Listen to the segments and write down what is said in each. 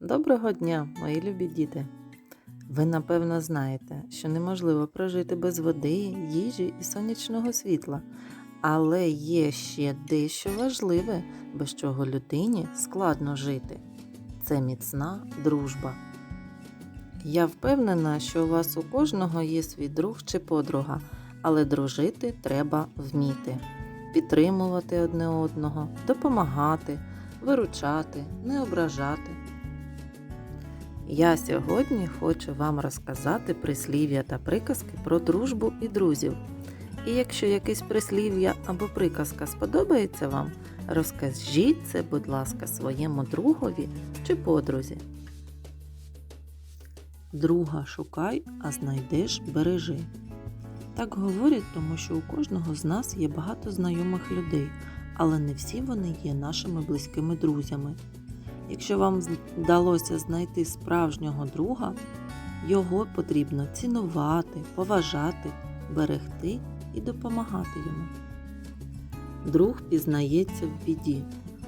Доброго дня, мої любі діти! Ви напевно знаєте, що неможливо прожити без води, їжі і сонячного світла. Але є ще дещо важливе, без чого людині складно жити. Це міцна дружба. Я впевнена, що у вас у кожного є свій друг чи подруга, але дружити треба вміти, підтримувати одне одного, допомагати, виручати, не ображати. Я сьогодні хочу вам розказати прислів'я та приказки про дружбу і друзів. І якщо якесь прислів'я або приказка сподобається вам, розкажіть це, будь ласка, своєму другові чи подрузі. Друга шукай, а знайдеш бережи. Так говорять, тому що у кожного з нас є багато знайомих людей, але не всі вони є нашими близькими друзями. Якщо вам вдалося знайти справжнього друга, його потрібно цінувати, поважати, берегти і допомагати йому. Друг пізнається в біді.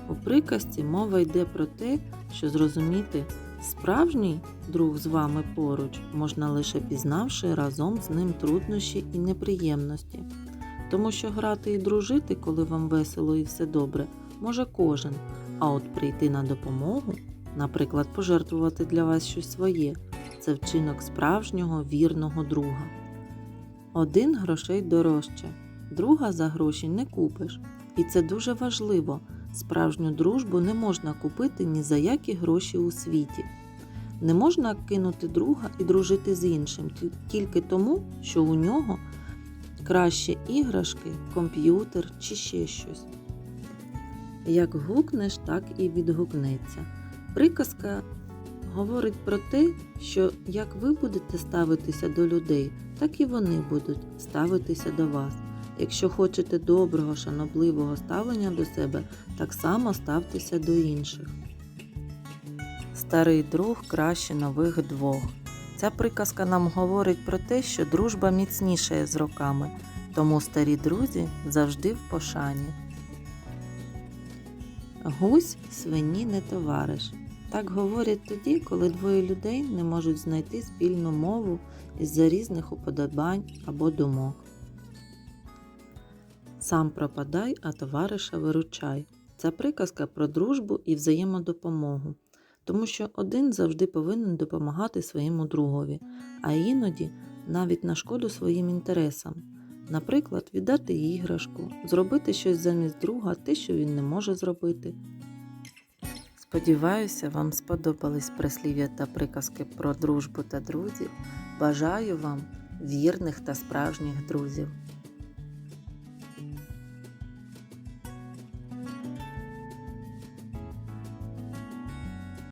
У приказці мова йде про те, що зрозуміти справжній друг з вами поруч можна лише пізнавши разом з ним труднощі і неприємності. Тому що грати і дружити, коли вам весело і все добре, може кожен. А от прийти на допомогу, наприклад, пожертвувати для вас щось своє, це вчинок справжнього вірного друга. Один грошей дорожче, друга за гроші не купиш. І це дуже важливо. Справжню дружбу не можна купити ні за які гроші у світі. Не можна кинути друга і дружити з іншим тільки тому, що у нього краще іграшки, комп'ютер чи ще щось. Як гукнеш, так і відгукнеться. Приказка говорить про те, що як ви будете ставитися до людей, так і вони будуть ставитися до вас. Якщо хочете доброго, шанобливого ставлення до себе, так само ставтеся до інших. Старий друг краще нових двох. Ця приказка нам говорить про те, що дружба міцнішає з роками, тому старі друзі завжди в пошані. Гусь свині не товариш. Так говорять тоді, коли двоє людей не можуть знайти спільну мову із-за різних уподобань або думок. Сам пропадай, а товариша виручай. Ця приказка про дружбу і взаємодопомогу, тому що один завжди повинен допомагати своєму другові, а іноді навіть на шкоду своїм інтересам. Наприклад, віддати іграшку, зробити щось замість друга, те, що він не може зробити. Сподіваюся, вам сподобались прислів'я та приказки про дружбу та друзів. Бажаю вам вірних та справжніх друзів.